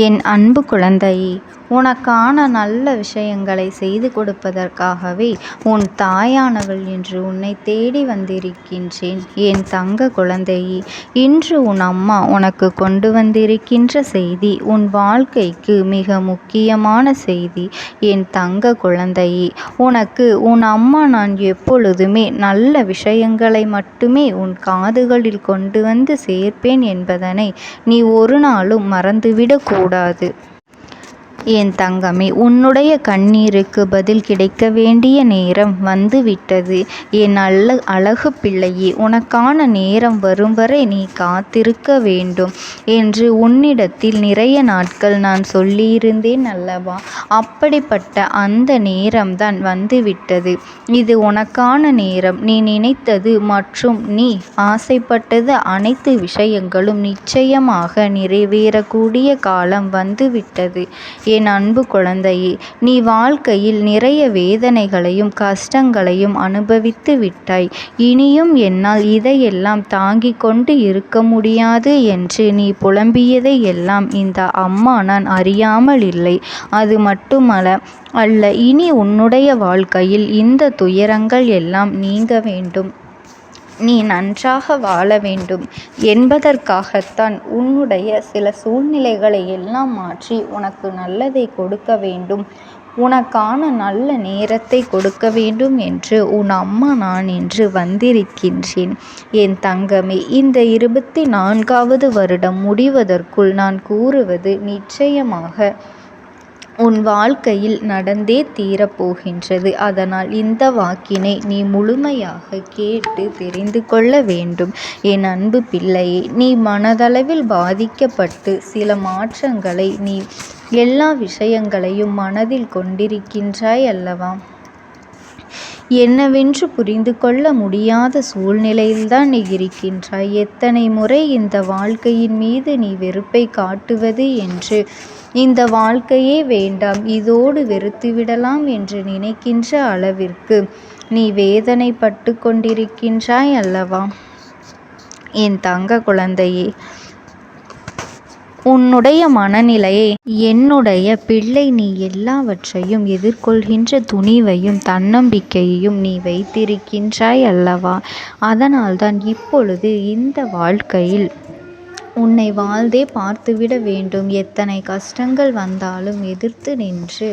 என் அன்பு குழந்தை. உனக்கான நல்ல விஷயங்களை செய்து கொடுப்பதற்காகவே உன் தாயானவள் என்று உன்னை தேடி வந்திருக்கின்றேன். என் தங்க குழந்தையே இன்று உன் அம்மா உனக்கு கொண்டு வந்திருக்கின்ற செய்தி உன் வாழ்க்கைக்கு மிக முக்கியமான செய்தி. என் தங்க குழந்தையே உனக்கு உன் அம்மா நான் எப்பொழுதுமே நல்ல விஷயங்களை மட்டுமே உன் காதுகளில் கொண்டு வந்து சேர்ப்பேன் என்பதனை நீ ஒரு நாளும் மறந்துவிடக்கூடாது. என் தங்கமே உன்னுடைய கண்ணீருக்கு பதில் கிடைக்க வேண்டிய நேரம் வந்துவிட்டது. என் அல்ல அழகு பிள்ளையே உனக்கான நேரம் வரும் வரை நீ காத்திருக்க வேண்டும் என்று உன்னிடத்தில் நிறைய நாட்கள் நான் சொல்லியிருந்தேன் அல்லவா? அப்படிப்பட்ட அந்த நேரம்தான் வந்துவிட்டது. இது உனக்கான நேரம். நீ நினைத்தது மற்றும் நீ ஆசைப்பட்டது அனைத்து விஷயங்களும் நிச்சயமாக நிறைவேறக்கூடிய காலம் வந்துவிட்டது. என் அன்பு குழந்தையே நீ வாழ்க்கையில் நிறைய வேதனைகளையும் கஷ்டங்களையும் அனுபவித்து விட்டாய். இனியும் என்னால் இதையெல்லாம் தாங்கிக் கொண்டு இருக்க முடியாது என்று நீ புலம்பியதை எல்லாம் இந்த அம்மா நான் அறியாமல் இல்லை. அது மட்டுமல்ல அல்ல இனி உன்னுடைய வாழ்க்கையில் இந்த துயரங்கள் எல்லாம் நீங்க வேண்டும். நீ நன்றாக வாழ வேண்டும். என்பதற்காகத்தான் உன்னுடைய சில சூழ்நிலைகளை எல்லாம் மாற்றி உனக்கு நல்லதை கொடுக்க வேண்டும். உனக்கான நல்ல நேரத்தை கொடுக்க வேண்டும் என்று உன் அம்மா நான் இன்று வந்திருக்கின்றேன். என் தங்கமே இந்த இருபத்தி நான்காவது வருடம் முடிவதற்குள் நான் கூறுவது நிச்சயமாக உன் வாழ்க்கையில் நடந்தே தீரப்போகின்றது அதனால் இந்த வாக்கினை நீ முழுமையாக கேட்டு தெரிந்து கொள்ள வேண்டும். என் அன்பு பிள்ளையே நீ மனதளவில் பாதிக்கப்பட்டு சில மாற்றங்களை நீ எல்லா விஷயங்களையும் மனதில் கொண்டிருக்கின்றாய் அல்லவா? என்னவென்று புரிந்து கொள்ள முடியாத சூழ்நிலையில்தான் நீ இருக்கின்றாய். எத்தனை முறை இந்த வாழ்க்கையின் மீது நீ வெறுப்பை காட்டுவது என்று இந்த வாழ்க்கையே வேண்டாம் இதோடு வெறுத்துவிடலாம் என்று நினைக்கின்ற அளவிற்கு நீ வேதனைப்பட்டு கொண்டிருக்கின்றாய் அல்லவா? என் தங்க குழந்தையே உன்னுடைய மனநிலையை என்னுடைய பிள்ளை நீ எல்லாவற்றையும் எதிர்கொள்கின்ற துணிவையும் தன்னம்பிக்கையையும் நீ வைத்திருக்கின்றாய் அல்லவா? அதனால்தான் இப்பொழுது இந்த வாழ்க்கையில் உன்னை வாழ்ந்தே பார்த்துவிட வேண்டும். எத்தனை கஷ்டங்கள் வந்தாலும் எதிர்த்து நின்று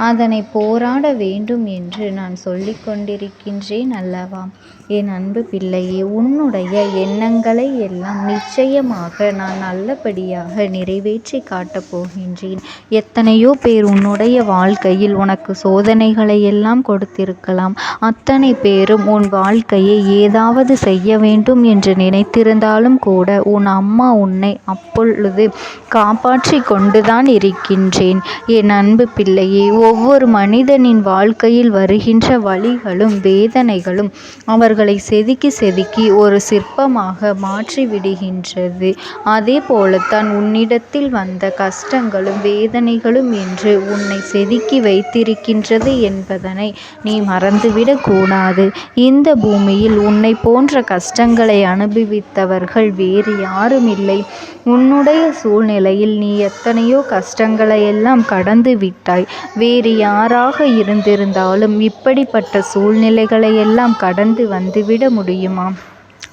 அதனை போராட வேண்டும் என்று நான் சொல்லிக் கொண்டிருக்கின்றேன் அல்லவா? என் அன்பு பிள்ளையே உன்னுடைய எண்ணங்களை எல்லாம் நிச்சயமாக நான் நல்லபடியாக நிறைவேற்றி காட்டப் போகின்றேன். எத்தனையோ பேர் உன்னுடைய வாழ்க்கையில் உனக்கு சோதனைகளை எல்லாம் கொடுத்திருக்கலாம். அத்தனை பேரும் உன் வாழ்க்கையை ஏதாவது செய்ய வேண்டும் என்று நினைத்திருந்தாலும் கூட உன் அம்மா உன்னை அப்பொழுது காப்பாற்றி கொண்டுதான் இருக்கின்றேன். என் அன்பு பிள்ளையே ஒவ்வொரு மனிதனின் வாழ்க்கையில் வருகின்ற வழிகளும் வேதனைகளும் அவர்களை செதுக்கி செதுக்கி ஒரு சிற்பமாக மாற்றி விடுகின்றது. அதே போலத்தான் உன்னிடத்தில் வந்த கஷ்டங்களும் வேதனைகளும் என்று உன்னை செதுக்கி வைத்திருக்கின்றது என்பதனை நீ மறந்துவிடக்கூடாது இந்த பூமியில் உன்னை போன்ற கஷ்டங்களை அனுபவித்தவர்கள் வேறு யாரும் இல்லை உன்னுடைய சூழ்நிலையில் நீ எத்தனையோ கஷ்டங்களை எல்லாம் கடந்து விட்டாய். வேறு யாராக இருந்திருந்தாலும் இப்படிப்பட்ட சூழ்நிலைகளை எல்லாம் கடந்து வந்துவிட முடியுமா?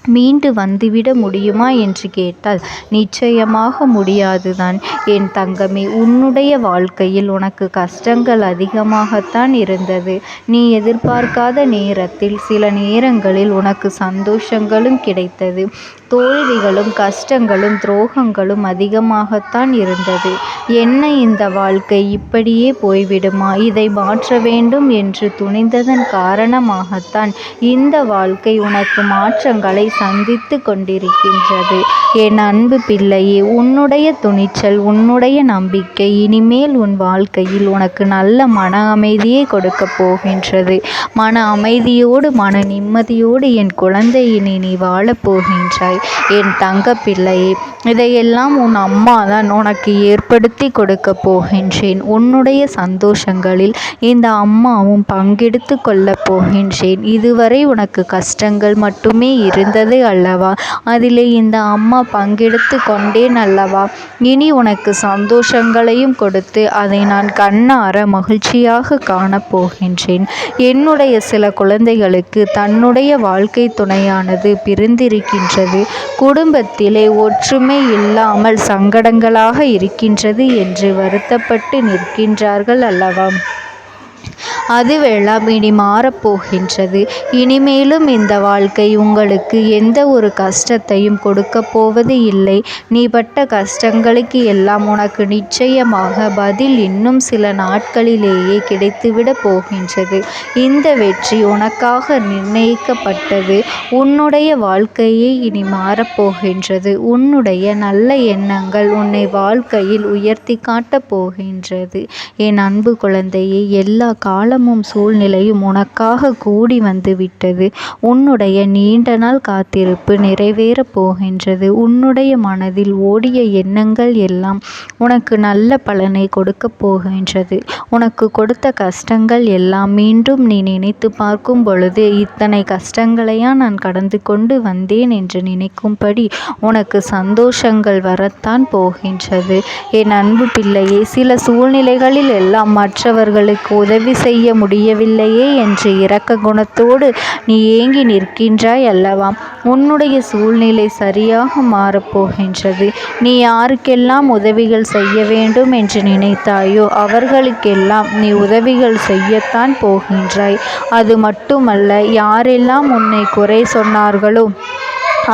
மீண்டு வந்துவிட முடியுமா என்று கேட்டால் நிச்சயமாக முடியாதுதான். என் தங்கமே உன்னுடைய வாழ்க்கையில் உனக்கு கஷ்டங்கள் அதிகமாகத்தான் இருந்தது. நீ எதிர்பார்க்காத நேரத்தில் சில நேரங்களில் உனக்கு சந்தோஷங்களும் கிடைத்தது. தோல்விகளும் கஷ்டங்களும் துரோகங்களும் அதிகமாகத்தான் இருந்தது. என்ன இந்த வாழ்க்கை? இப்படியே போய்விடுமா? இதை மாற்ற வேண்டும் என்று துணிந்ததன் காரணமாகத்தான் இந்த வாழ்க்கை உனக்கு மாற்றங்களை சந்தித்து கொண்டிருக்கின்றது. என் அன்பு பிள்ளையே உன்னுடைய துணிச்சல் உன்னுடைய நம்பிக்கை இனிமேல் உன் வாழ்க்கையில் உனக்கு நல்ல மன அமைதியை கொடுக்கப் போகின்றது. மன அமைதியோடு மன நிம்மதியோடு என் குழந்தை இனி நீ வாழப் போகின்றாய். என் தங்க பிள்ளையே இதையெல்லாம் உன் அம்மா தான் உனக்கு ஏற்படுத்தி கொடுக்கப் போகின்றேன். உன்னுடைய சந்தோஷங்களில் இந்த அம்மாவும் பங்கெடுத்து கொள்ளப் போகின்றேன். இதுவரை உனக்கு கஷ்டங்கள் மட்டுமே இருந்தது அல்லவா? அதிலே இந்த அம்மா பங்கெடுத்து கொண்டேன் அல்லவா? இனி உனக்கு சந்தோஷங்களையும் கொடுத்து அதை நான் கண்ணார மகிழ்ச்சியாக காணப்போகின்றேன் என்னுடைய சில குழந்தைகளுக்கு தன்னுடைய வாழ்க்கை துணையானது பிரிந்திருக்கின்றது. குடும்பத்திலே ஒற்றுமை இல்லாமல் சங்கடங்களாக இருக்கின்றது என்று வருத்தப்பட்டு நிற்கின்றார்கள் அல்லவா? அதுவெல்லாம் இனி மாறப்போகின்றது. இனிமேலும் இந்த வாழ்க்கை உங்களுக்கு எந்த ஒரு கஷ்டத்தையும் கொடுக்க போவது இல்லை. நீ பட்ட கஷ்டங்களுக்கு எல்லாம் உனக்கு நிச்சயமாக பதில் இன்னும் சில நாட்களிலேயே கிடைத்துவிடப் போகின்றது. இந்த வெற்றி உனக்காக நிர்ணயிக்கப்பட்டது. உன்னுடைய வாழ்க்கையே இனி மாறப்போகின்றது. உன்னுடைய நல்ல எண்ணங்கள் உன்னை வாழ்க்கையில் உயர்த்தி காட்டப் போகின்றது. என் அன்பு குழந்தையை எல்லா காலமும் சூழ்நிலையும் உனக்காக கூடி வந்து விட்டது உன்னுடைய நீண்ட நாள் காத்திருப்பு நிறைவேறப் போகின்றது. உன்னுடைய மனதில் ஓடிய எண்ணங்கள் எல்லாம் உனக்கு நல்ல பலனை கொடுக்கப் போகின்றது. உனக்கு கொடுத்த கஷ்டங்கள் எல்லாம் மீண்டும் நீ நினைத்து பார்க்கும் பொழுது இத்தனை கஷ்டங்களையா நான் கடந்து கொண்டு வந்தேன் என்று நினைக்கும்படி உனக்கு சந்தோஷங்கள் வரத்தான் போகின்றது. என் அன்பு பிள்ளையே சில சூழ்நிலைகளில் எல்லாம் மற்றவர்களுக்கு உதவி செய்ய முடியவில்லையே என்று இரக்க குணத்தோடு நீ ஏங்கி நிற்கின்றாய் அல்லவா? உன்னுடைய சூழ்நிலை சரியாக மாறப்போகின்றது நீ யாருக்கெல்லாம் உதவிகள் செய்ய வேண்டும் என்று நினைத்தாயோ அவர்களுக்கெல்லாம் நீ உதவிகள் செய்யத்தான் போகின்றாய். அது மட்டுமல்ல யாரெல்லாம் உன்னை குறை சொன்னார்களோ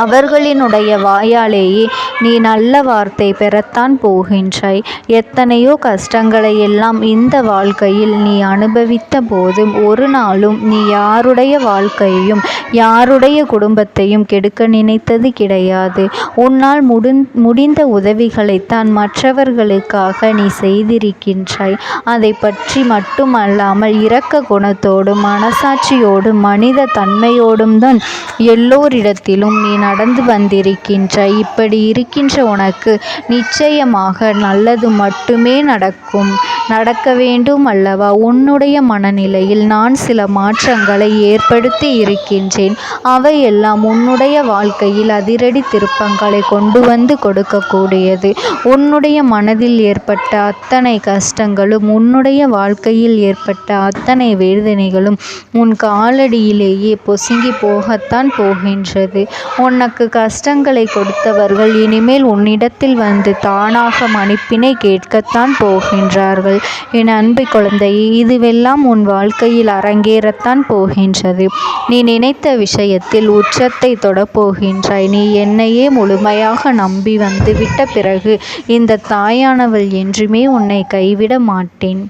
அவர்களினுடைய வாயாலேயே நீ நல்ல வார்த்தை பெறத்தான் போகின்றாய். எத்தனையோ கஷ்டங்களை எல்லாம் இந்த வாழ்க்கையில் நீ அனுபவித்த போதும் ஒரு நாளும் நீ யாருடைய வாழ்க்கையையும் யாருடைய குடும்பத்தையும் கெடுக்க நினைத்தது கிடையாது. உன்னால் முடிந் முடிந்த உதவிகளைத்தான் மற்றவர்களுக்காக நீ செய்திருக்கின்றாய். அதை பற்றி மட்டுமல்லாமல் இரக்க குணத்தோடும் மனசாட்சியோடும் மனித தன்மையோடும் தான் எல்லோரிடத்திலும் நீ நடந்து வந்திருக்கின்றாய் இப்படி இருக்கின்ற உனக்கு நிச்சயமாக நல்லது மட்டுமே நடக்கும். நடக்க வேண்டும் அல்லவா? உன்னுடைய மனநிலையில் நான் சில மாற்றங்களை ஏற்படுத்தி இருக்கின்றேன். அவையெல்லாம் உன்னுடைய வாழ்க்கையில் அதிரடி திருப்பங்களை கொண்டு வந்து கொடுக்கக்கூடியது. உன்னுடைய மனதில் ஏற்பட்ட அத்தனை கஷ்டங்களும் உன்னுடைய வாழ்க்கையில் ஏற்பட்ட அத்தனை வேதனைகளும் உன் காலடியிலேயே பொசுங்கி போகத்தான் போகின்றது. உனக்கு கஷ்டங்களை கொடுத்தவர்கள் இனிமேல் உன்னிடத்தில் வந்து தானாக மன்னிப்பினை கேட்கத்தான் போகின்றார்கள். என் அன்பு குழந்தையே இதுவெல்லாம் உன் வாழ்க்கையில் அரங்கேறத்தான் போகின்றது. நீ நினைத்த விஷயத்தில் உச்சத்தை தொடப்போகின்றாய். நீ என்னையே முழுமையாக நம்பி வந்துவிட்ட பிறகு இந்த தாயானவள் என்றுமே உன்னை கைவிட மாட்டேன்.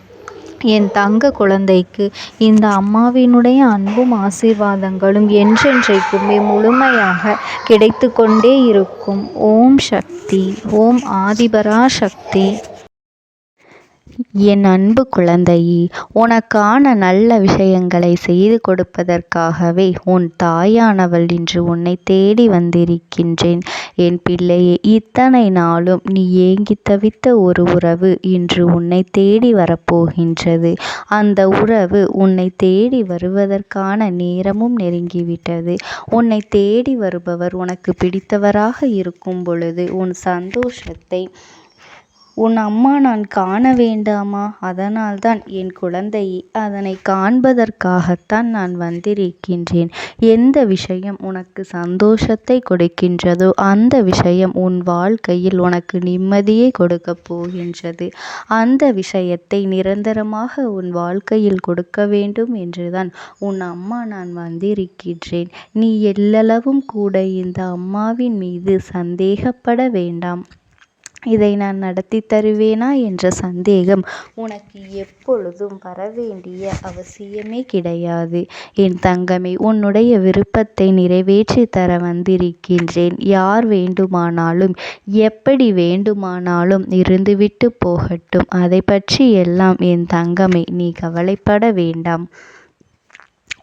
என் தங்க குழந்தைக்கு இந்த அம்மாவினுடைய அன்பும் ஆசீர்வாதங்களும் என்றென்றைக்குமே முழுமையாக கிடைத்து கொண்டே இருக்கும். ஓம் சக்தி ஓம் ஆதிபரா சக்தி என் அன்பு குழந்தையே உனக்கான நல்ல விஷயங்களை செய்து கொடுப்பதற்காகவே உன் தாயானவள் இன்று உன்னை தேடி வந்திருக்கின்றேன். என் பிள்ளையே இத்தனை நாளும் நீ ஏங்கி தவித்த ஒரு உறவு இன்று உன்னை தேடி வரப்போகின்றது. அந்த உறவு உன்னை தேடி வருவதற்கான நேரமும் நெருங்கிவிட்டது. உன்னை தேடி வருபவர் உனக்கு பிடித்தவராக இருக்கும் பொழுது உன் சந்தோஷத்தை உன் அம்மா நான் காண வேண்டாமா? அதனால்தான் என் குழந்தையே அதனை காண்பதற்காகத்தான் நான் வந்திருக்கின்றேன். எந்த விஷயம் உனக்கு சந்தோஷத்தை கொடுக்கின்றதோ அந்த விஷயம் உன் வாழ்க்கையில் உனக்கு நிம்மதியை கொடுக்கப் போகின்றது. அந்த விஷயத்தை நிரந்தரமாக உன் வாழ்க்கையில் கொடுக்க வேண்டும் என்றுதான் உன் அம்மா நான் வந்திருக்கின்றேன். நீ எல்லளவும் கூட இந்த அம்மாவின் மீது சந்தேகப்பட வேண்டாம். இதை நான் நடத்தி தருவேனா என்ற சந்தேகம் உனக்கு எப்பொழுதும் வரவேண்டிய அவசியமே கிடையாது. என் தங்கமே உன்னுடைய விருப்பத்தை நிறைவேற்றி தர வந்திருக்கின்றேன். யார் வேண்டுமானாலும் எப்படி வேண்டுமானாலும் இருந்துவிட்டு போகட்டும். அதை பற்றி எல்லாம் என் தங்கமே நீ கவலைப்பட வேண்டாம்.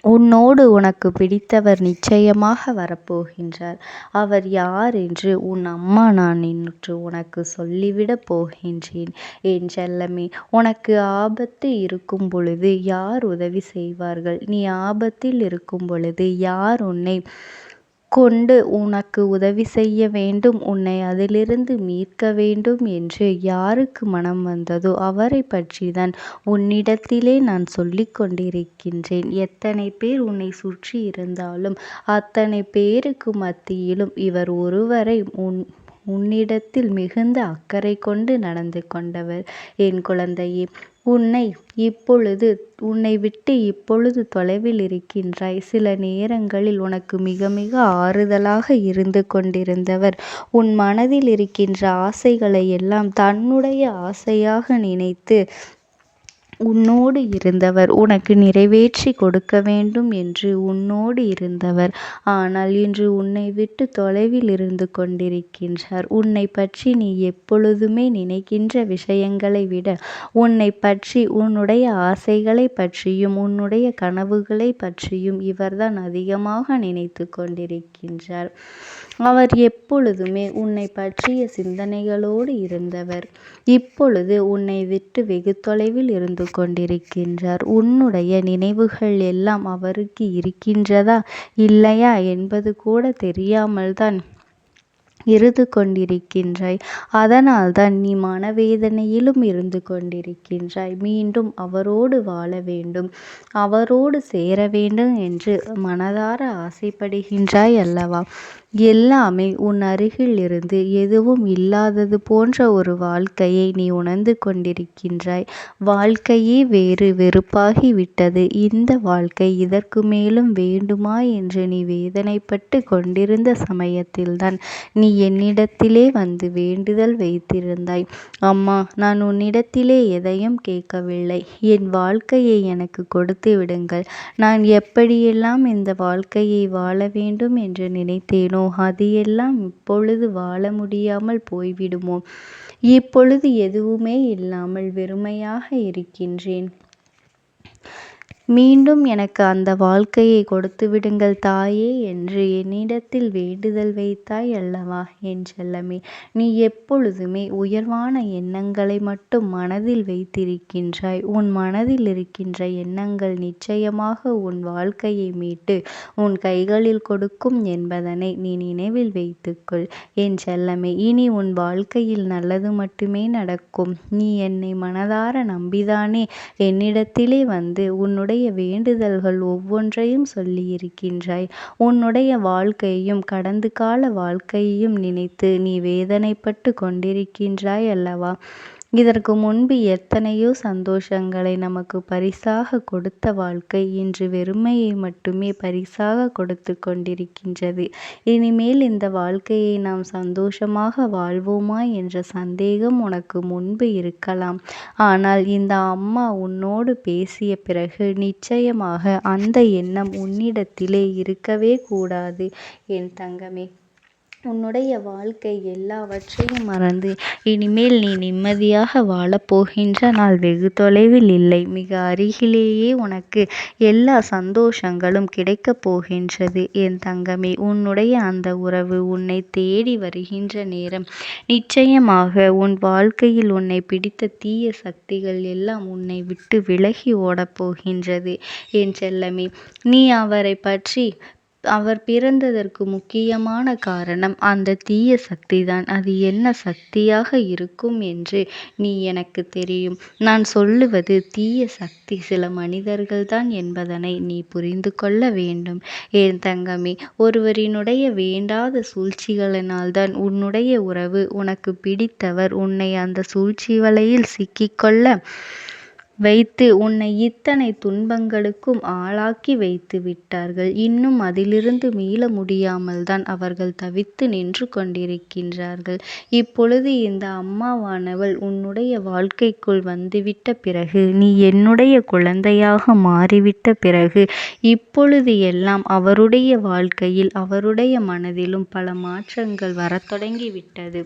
உன்னோடு உனக்கு பிடித்தவர் நிச்சயமாக வரப்போகின்றார். அவர் யார் என்று உன் அம்மா நான் இன்று உனக்கு சொல்லிவிடப் போகின்றேன். என் செல்லமே உனக்கு ஆபத்து இருக்கும் பொழுது யார் உதவி செய்வார்கள்? நீ ஆபத்தில் இருக்கும் பொழுது யார் உன்னை கொண்டு உனக்கு உதவி செய்ய வேண்டும் உன்னை அதிலிருந்து மீட்க வேண்டும் என்று யாருக்கு மனம் வந்ததோ அவரை பற்றிதான் உன்னிடத்திலே நான் சொல்லிக் கொண்டிருக்கின்றேன். எத்தனை பேர் உன்னை சுற்றி இருந்தாலும் அத்தனை பேருக்கு மத்தியிலும் இவர் ஒருவரை உன் உன்னிடத்தில் மிகுந்த அக்கறை கொண்டு நடந்து கொண்டவர். என் குழந்தையே உன்னை இப்பொழுது உன்னை விட்டு இப்பொழுது தொலைவில் இருக்கின்றாய். சில நேரங்களில் உனக்கு மிக மிக ஆறுதலாக இருந்து கொண்டிருந்தவர். உன் மனதில் இருக்கின்ற ஆசைகளை எல்லாம் தன்னுடைய ஆசையாக நினைத்து உன்னோடு இருந்தவர் உனக்கு நிறைவேற்றி கொடுக்க வேண்டும் என்று உன்னோடு இருந்தவர். ஆனால் இன்று உன்னை விட்டு தொலைவில் இருந்து கொண்டிருக்கின்றார். உன்னை பற்றி நீ எப்பொழுதுமே நினைக்கின்ற விஷயங்களை விட உன்னை பற்றி உன்னுடைய ஆசைகளை பற்றியும் உன்னுடைய கனவுகளை பற்றியும் இவர்தான் அதிகமாக நினைத்து கொண்டிருக்கின்றார். அவர் எப்பொழுதுமே உன்னை பற்றிய சிந்தனைகளோடு இருந்தவர். இப்பொழுது உன்னை விட்டு வெகு தொலைவில் இருந்து கொண்டிருக்கின்றார். உன்னுடைய நினைவுகள் எல்லாம் அவருக்கு இருக்கின்றதா இல்லையா என்பது கூட தெரியாமல்தான் இருந்து கொண்டிருக்கின்றாய். அதனால்தான் நீ மனவேதனையிலும் இருந்து கொண்டிருக்கின்றாய். மீண்டும் அவரோடு வாழ வேண்டும். அவரோடு சேர வேண்டும் என்று மனதார ஆசைப்படுகின்றாய் அல்லவா? எல்லாமே உன் அருகில் இருந்து எதுவும் இல்லாதது போன்ற ஒரு வாழ்க்கையை நீ உணர்ந்து கொண்டிருக்கின்றாய். வாழ்க்கையே வேறு வெறுப்பாகி விட்டது இந்த வாழ்க்கை இதற்கு மேலும் வேண்டுமா என்று நீ வேதனைப்பட்டு கொண்டிருந்த சமயத்தில்தான் நீ என்னிடத்திலே வந்து வேண்டுதல் வைத்திருந்தாய். அம்மா நான் உன்னிடத்திலே எதையும் கேட்கவில்லை. என் வாழ்க்கையை எனக்கு கொடுத்து விடுங்கள் நான் எப்படியெல்லாம் இந்த வாழ்க்கையை வாழ வேண்டும் என்று நினைத்தேனோ அது அதையெல்லாம் இப்பொழுது வாழ முடியாமல் போய்விடுமோ? இப்பொழுது எதுவுமே இல்லாமல் வெறுமையாக இருக்கின்றேன். மீண்டும் எனக்கு அந்த வாழ்க்கையை கொடுத்து விடுங்கள் தாயே என்று என்னிடத்தில் வேண்டுதல் வைத்தாய் அல்லவா? என் செல்லமே நீ எப்பொழுதுமே உயர்வான எண்ணங்களை மட்டும் மனதில் வைத்திருக்கின்றாய். உன் மனதில் இருக்கின்ற எண்ணங்கள் நிச்சயமாக உன் வாழ்க்கையை மீட்டு உன் கைகளில் கொடுக்கும் என்பதனை நீ நினைவில் வைத்துக்கொள். என் செல்லமே இனி உன் வாழ்க்கையில் நல்லது மட்டுமே நடக்கும். நீ என்னை மனதார நம்பிதானே? என்னிடத்திலே வந்து உன்னுடைய வேண்டுதல்கள் ஒவ்வொன்றையும் சொல்லியிருக்கின்றாய். உன்னுடைய வாழ்க்கையையும் கடந்த கால வாழ்க்கையையும் நினைத்து நீ வேதனைப்பட்டு கொண்டிருக்கின்றாய் அல்லவா? இதற்கு முன்பு எத்தனையோ சந்தோஷங்களை நமக்கு பரிசாக கொடுத்த வாழ்க்கை இன்று வெறுமையை மட்டுமே பரிசாக கொடுத்து கொண்டிருக்கின்றது. இனிமேல் இந்த வாழ்க்கையை நாம் சந்தோஷமாக வாழ்வோமா என்ற சந்தேகம் உனக்கு முன்பு இருக்கலாம். ஆனால் இந்த அம்மா உன்னோடு பேசிய பிறகு நிச்சயமாக அந்த எண்ணம் உன்னிடத்திலே இருக்கவே கூடாது. என் தங்கமே உன்னுடைய வாழ்க்கை எல்லாவற்றையும் மறந்து இனிமேல் நீ நிம்மதியாக வாழப்போகின்ற நாள் வெகு தொலைவில் இல்லை. மிக அருகிலேயே உனக்கு எல்லா சந்தோஷங்களும் கிடைக்கப் போகின்றது. என் தங்கமே உன்னுடைய அந்த உறவு உன்னை தேடி வருகின்ற நேரம். நிச்சயமாக உன் வாழ்க்கையில் உன்னை பிடித்த தீய சக்திகள் எல்லாம் உன்னை விட்டு விலகி ஓடப் போகின்றது. என் செல்லமே நீ அவரை பற்றி அவர் பிறந்ததற்கு முக்கியமான காரணம் அந்த தீய சக்திதான். அது என்ன சக்தியாக இருக்கும் என்று நீ எனக்கு தெரியும். நான் சொல்லுவது தீய சக்தி சில மனிதர்கள்தான் என்பதனை நீ புரிந்து கொள்ள வேண்டும். என் தங்கமே ஒருவரினுடைய வேண்டாத சூழ்ச்சிகளினால்தான் உன்னுடைய உறவு உனக்கு பிடித்தவர். உன்னை அந்த சூழ்ச்சி வலையில் சிக்கிக்கொள்ள வைத்து உன்னை இத்தனை துன்பங்களுக்கும் ஆளாக்கி வைத்து விட்டார்கள். இன்னும் அதிலிருந்து மீள முடியாமல்தான் அவர்கள் தவித்து நின்று கொண்டிருக்கின்றார்கள். இப்பொழுது இந்த அம்மாவானவள் உன்னுடைய வாழ்க்கைக்குள் வந்துவிட்ட பிறகு நீ என்னுடைய குழந்தையாக மாறிவிட்ட பிறகு இப்பொழுது எல்லாம் அவருடைய வாழ்க்கையில் அவருடைய மனதிலும் பல மாற்றங்கள் வரத் தொடங்கிவிட்டது.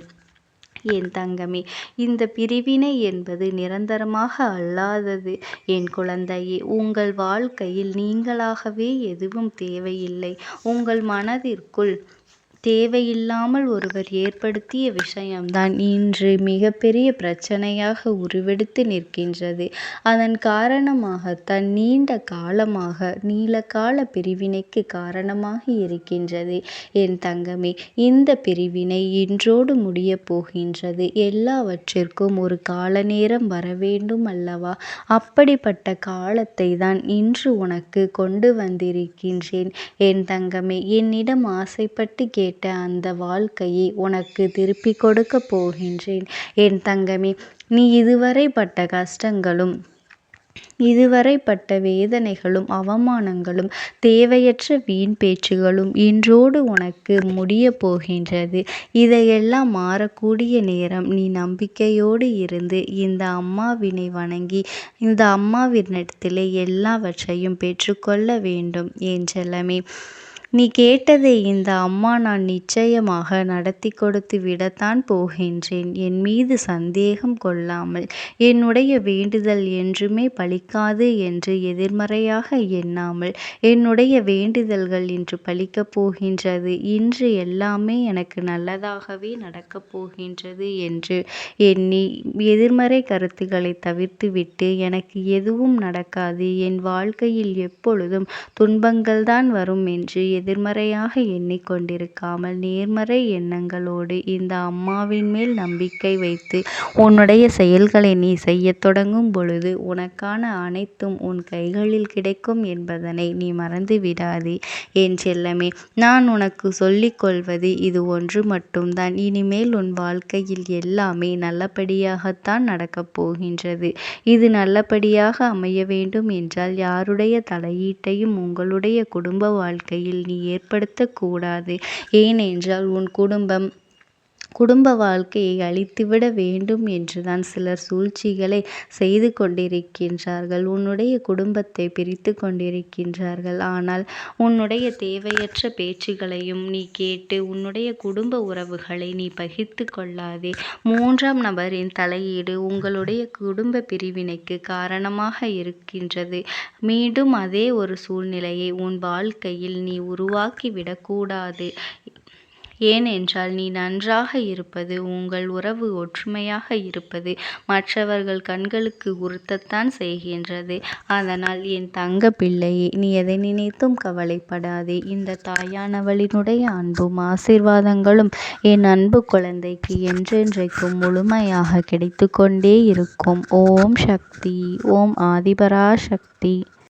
என் தங்கமே இந்த பிரிவினை என்பது நிரந்தரமாக அல்லாதது. என் குழந்தையே உங்கள் வாழ்க்கையில் நீங்களாகவே எதுவும் தேவையில்லை. உங்கள் மனதிற்குள் தேவையில்லாமல் ஒருவர் ஏற்படுத்திய விஷயம்தான் இன்று மிகப்பெரிய பிரச்சனையாக உருவெடுத்து நிற்கின்றது. அதன் காரணமாகத்தான் நீண்ட காலமாக நீளகால பிரிவினைக்கு காரணமாக இருக்கின்றது. என் தங்கமே இந்த பிரிவினை இன்றோடு முடியப் போகின்றது. எல்லாவற்றிற்கும் ஒரு கால நேரம் வரவேண்டும் அல்லவா? அப்படிப்பட்ட காலத்தை தான் இன்று உனக்கு கொண்டு வந்திருக்கின்றேன். என் தங்கமே என்னிடம் ஆசைப்பட்டு கே கேட்ட அந்த வாழ்க்கையை உனக்கு திருப்பிக் கொடுக்கப் போகின்றேன். என் தங்கமே நீ இதுவரை பட்ட கஷ்டங்களும் இதுவரை பட்ட வேதனைகளும் அவமானங்களும் தேவையற்ற வீண் பேச்சுகளும் இன்றோடு உனக்கு முடிய போகின்றது. இதையெல்லாம் மாறக்கூடிய நேரம் நீ நம்பிக்கையோடு இருந்து இந்த அம்மாவினை வணங்கி இந்த அம்மாவினிடத்திலே எல்லாவற்றையும் பெற்றுக்கொள்ள வேண்டும் என் செல்லமே. நீ கேட்டதை இந்த அம்மா நான் நிச்சயமாக நடத்தி கொடுத்து விடத்தான் போகின்றேன். என் மீது சந்தேகம் கொள்ளாமல் என்னுடைய வேண்டுதல் என்றுமே பலிக்காது என்று எதிர்மறையாக எண்ணாமல் என்னுடைய வேண்டுதல்கள் இன்று பலிக்கப் போகின்றது. இன்று எல்லாமே எனக்கு நல்லதாகவே நடக்கப் போகின்றது என்று எண்ணி எதிர்மறை கருத்துக்களை தவிர்த்துவிட்டு எனக்கு எதுவும் நடக்காது. என் வாழ்க்கையில் எப்பொழுதும் துன்பங்கள் தான் வரும் என்று எதிர்மறையாக எண்ணிக்கொண்டிருக்காமல் நேர்மறை எண்ணங்களோடு இந்த அம்மாவின் மேல் நம்பிக்கை வைத்து உன்னுடைய செயல்களை நீ செய்யத் தொடங்கும் பொழுது உனக்கான அனைத்தும் உன் கைகளில் கிடைக்கும் என்பதனை நீ மறந்து விடாதே. என் செல்லமே நான் உனக்கு சொல்லிக் கொள்வது இது ஒன்று மட்டும்தான். இனிமேல் உன் வாழ்க்கையில் எல்லாமே நல்லபடியாகத்தான் நடக்கப் போகின்றது. இது நல்லபடியாக அமைய வேண்டும் என்றால் யாருடைய தலையீட்டையும் உங்களுடைய குடும்ப வாழ்க்கையில் நீ ஏற்படுத்தக்கூடாது. ஏனென்றால் உன் குடும்பம் குடும்ப வாழ்க்கையை அழித்துவிட வேண்டும் என்றுதான் சிலர் சூழ்ச்சிகளை செய்து கொண்டிருக்கின்றார்கள். உன்னுடைய குடும்பத்தை பிரித்து கொண்டிருக்கின்றார்கள். ஆனால் உன்னுடைய தேவையற்ற பேச்சுகளையும் நீ கேட்டு உன்னுடைய குடும்ப உறவுகளை நீ பகிர்ந்து கொள்ளாதே. மூன்றாம் நபரின் தலையீடு உங்களுடைய குடும்ப பிரிவினைக்கு காரணமாக இருக்கின்றது. மீண்டும் அதே ஒரு சூழ்நிலையை உன் வாழ்க்கையில் நீ உருவாக்கிவிடக்கூடாது ஏனென்றால் நீ நன்றாக இருப்பது உங்கள் உறவு ஒற்றுமையாக இருப்பது. மற்றவர்கள் கண்களுக்கு உறுத்தத்தான் செய்கின்றது. அதனால் என் தங்க பிள்ளையே நீ எதை நினைத்தும் கவலைப்படாதே. இந்த தாயானவளினுடைய அன்பும் ஆசீர்வாதங்களும் என் அன்பு குழந்தைக்கு என்றென்றைக்கும் முழுமையாக கிடைத்து கொண்டே இருக்கும். ஓம் சக்தி ஓம் ஆதிபரா சக்தி